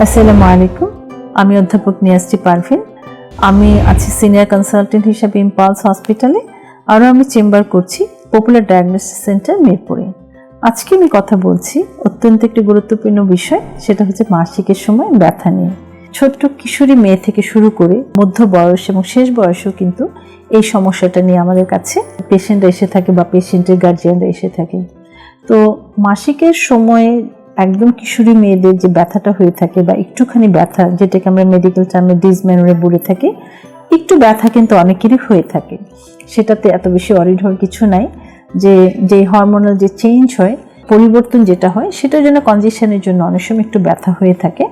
আসসালামু আলাইকুম। আমি অধ্যাপক নিয়াসটি পারভিন। আমি আছি সিনিয়র কনসালটেন্ট হিসাবে ইম্পালস হসপিটালে। আরও আমি চেম্বার করছি পপুলার ডায়াগনোসিস সেন্টার মিরপুরে। আজকে আমি কথা বলছি অত্যন্ত একটি গুরুত্বপূর্ণ বিষয়, সেটা হচ্ছে মাসিকের সময় ব্যথা নিয়ে। ছোট্ট কিশোরী মেয়ে থেকে শুরু করে মধ্য বয়স এবং শেষ বয়সেও কিন্তু এই সমস্যাটা নিয়ে আমাদের কাছে পেশেন্টরা এসে থাকে বা পেশেন্টের গার্জিয়ানরা এসে থাকে। তো মাসিকের সময়ে একদম কিশোরী মেয়েদের যে ব্যথাটা হয়ে থাকে বা একটুখানি ব্যথা, যেটাকে আমরা মেডিকেল টার্মে ডিজম্যানুরে বলে থাকি, একটু ব্যথা কিন্তু অনেকেরই হয়ে থাকে। সেটাতে এত বেশি অরিঢর কিছু নাই যে যে হরমোনাল যে চেঞ্জ হয়, পরিবর্তন যেটা হয়, সেটার জন্য কনজেশনের জন্য অনেক সময় একটু ব্যথা হয়ে থাকে।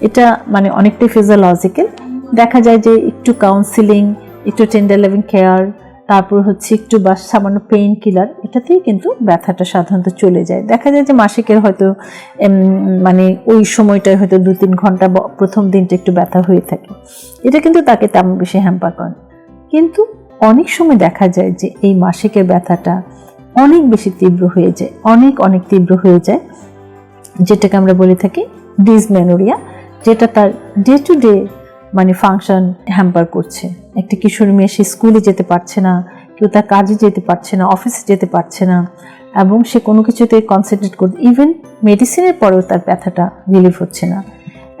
এটা মানে অনেকটাই ফিজিওলজিক্যাল দেখা যায় যে একটু কাউন্সিলিং একটু টেন্ডার লিভিং কেয়ার তারপর হচ্ছে একটু বা সামান্য পেইন কিলার এটাতেই কিন্তু ব্যথাটা সাধারণত চলে যায়। দেখা যায় যে মাসিকের হয়তো মানে ওই সময়টায় হয়তো দু তিন ঘণ্টা প্রথম দিনটা একটু ব্যথা হয়ে থাকে। এটা কিন্তু তাকে তেমন বেশি হ্যাম্পার করে কিন্তু অনেক সময় দেখা যায় যে এই মাসিকের ব্যথাটা অনেক বেশি তীব্র হয়ে যায়, অনেক অনেক তীব্র হয়ে যায়, যেটাকে আমরা বলে থাকি ডিসমেনোরিয়া যেটা তার ডে টু ডে মানে ফাংশন হ্যাম্পার করছে। একটা কিশোরী মেয়ে সে স্কুলে যেতে পারছে না, কেউ তার কাজে যেতে পারছে না অফিসে যেতে পারছে না এবং সে কোনো কিছুতে কনসেন্ট্রেট করতে ইভেন মেডিসিনের পরেও তার ব্যথাটা রিলিফ হচ্ছে না।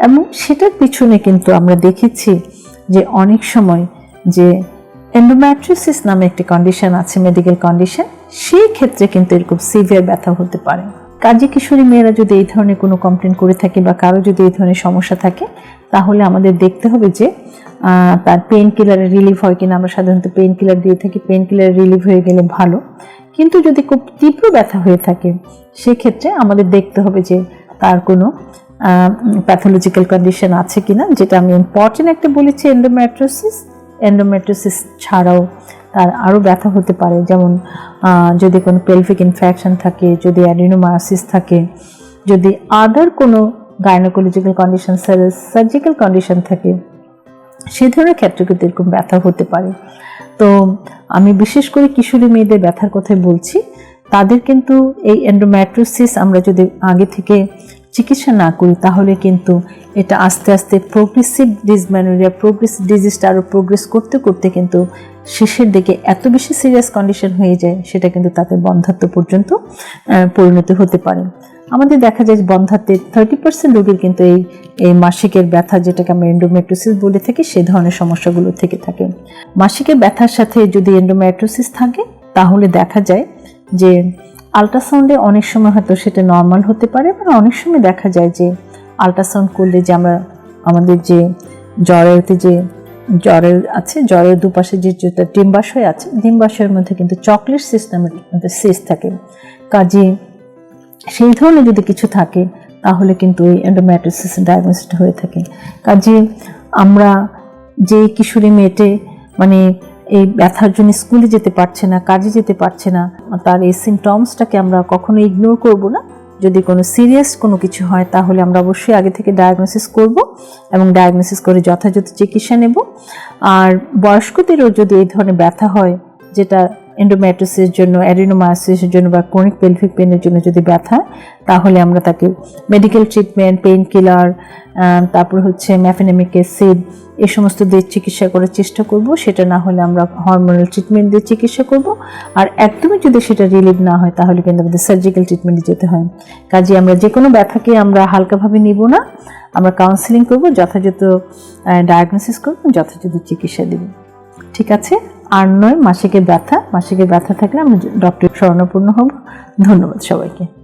এবং সেটার পিছনে কিন্তু আমরা দেখেছি যে অনেক সময় যে এন্ডোম্যাট্রিসিস নামে একটি কন্ডিশন আছে মেডিকেল কন্ডিশন সেই ক্ষেত্রে কিন্তু এরকম সিভিয়ার ব্যথা হতে পারে। কাজী কিশোরী মেয়েরা যদি এই ধরনের কোনো কমপ্লেন করে থাকে বা কারও যদি এই ধরনের সমস্যা থাকে, তাহলে আমাদের দেখতে হবে যে তার পেন কিলারের রিলিফ হয় কিনা। আমরা সাধারণত পেন কিলার দিয়ে থাকি পেন কিলার রিলিফ হয়ে গেলে ভালো। কিন্তু যদি খুব তীব্র ব্যথা হয়ে থাকে, সেক্ষেত্রে আমাদের দেখতে হবে যে, তার কোনো প্যাথোলজিক্যাল কন্ডিশন আছে কিনা, যেটা আমি ইম্পর্টেন্ট একটা বলেছি এন্ডোমেট্রোসিস এন্ডোমেট্রোসিস ছাড়াও তার আরও ব্যথা হতে পারে, যেমন যদি কোনো পেলভিক ইনফেকশন থাকে, যদি অ্যাডিনোমায়াসিস থাকে, যদি আদার কোনো গাইনোকোলজিক্যাল কন্ডিশন সার্জিক্যাল কন্ডিশন থাকে, সে ধরনের ক্ষেত্রে কিন্তু এরকম ব্যথা হতে পারে। তো আমি বিশেষ করে কিশোরী মেয়েদের ব্যথার কথাই বলছি। তাদের কিন্তু এই এন্ডোম্যাট্রোসিস আমরা যদি আগে থেকে চিকিৎসা না করি, তাহলে কিন্তু এটা আস্তে আস্তে প্রোগ্রেসিভ ডিসম্যানোরিয়া প্রোগ্রেসিভ ডিজিজটা আরও প্রোগ্রেস করতে করতে কিন্তু শেষের দিকে এত বেশি সিরিয়াস কন্ডিশন হয়ে যায়, সেটা কিন্তু তাদের বন্ধাত্ম পর্যন্ত পরিণতি হতে পারে। আমাদের দেখা যায় যে বন্ধাত্বের থার্টি পার্সেন্ট রোগীর কিন্তু এই এই মাসিকের ব্যথা, যেটাকে আমরা এন্ডোমেট্রোসিস বলে থাকি, সে ধরনের সমস্যাগুলো থেকে থাকে। মাসিকের ব্যথার সাথে যদি এন্ডোমেট্রোসিস থাকে, তাহলে দেখা যায় যে আল্ট্রাসাউন্ডে অনেক সময় হয়তো সেটা নর্মাল হতে পারে বা অনেক সময় দেখা যায় যে আল্ট্রাসাউন্ড করলে যে আমরা, আমাদের যে জ্বরেতে যে জ্বরের আছে, জ্বরের দুপাশে যে যেটা ডিম্বাশয় আছে, ডিম্বাশয়ের মধ্যে কিন্তু চকলেট সিস্টেমের মধ্যে সিস থাকে। কাজে সেই ধরনের যদি কিছু থাকে, তাহলে কিন্তু এই এন্ডোম্যাট্রিসিস ডায়াগনোসিস হয়ে থাকে। কাজে আমরা যে কিশোরী মেয়েটে মানে এই ব্যথার জন্য স্কুলে যেতে পারছে না, কাজে যেতে পারছে না, তার এই সিমটমসটাকে আমরা কখনো ইগনোর করব না। যদি কোনো সিরিয়াস কোনো কিছু হয়, তাহলে আমরা অবশ্যই আগে থেকে ডায়াগনোসিস করব এবং ডায়াগনোসিস করে যথাযথ চিকিৎসা নেব। আর বয়স্কদেরও যদি এই ধরনের ব্যথা হয়, যেটা এন্ডোম্যাট্রোসিসের জন্য অ্যাডিনোমায়াসিসের জন্য বা ক্রনিক পেলভিক পেনের জন্য যদি ব্যথা, তাহলে আমরা তাকে মেডিকেল ট্রিটমেন্ট পেইন কিলার তারপর হচ্ছে ম্যাফেনেমিক অ্যাসিড এই সমস্ত দিয়ে চিকিৎসা করার চেষ্টা করব। সেটা না হলে আমরা হরমোনাল ট্রিটমেন্ট দিয়ে চিকিৎসা করব। আর একদমই যদি সেটা রিলিভ না হয়, তাহলে কিন্তু আমাদের সার্জিক্যাল ট্রিটমেন্টে যেতে হয়। কাজে আমরা যে কোনো ব্যথাকে আমরা হালকাভাবে নিব না। আমরা কাউন্সিলিং করব, যথাযথ ডায়াগনোসিস করব, যথাযথ চিকিৎসা দেব। ঠিক আছে? আর নয় মাসিকের ব্যথা। মাসিকের ব্যথা থাকলে আমরা ডক্টর স্বর্ণপূর্ণ হব। ধন্যবাদ সবাইকে।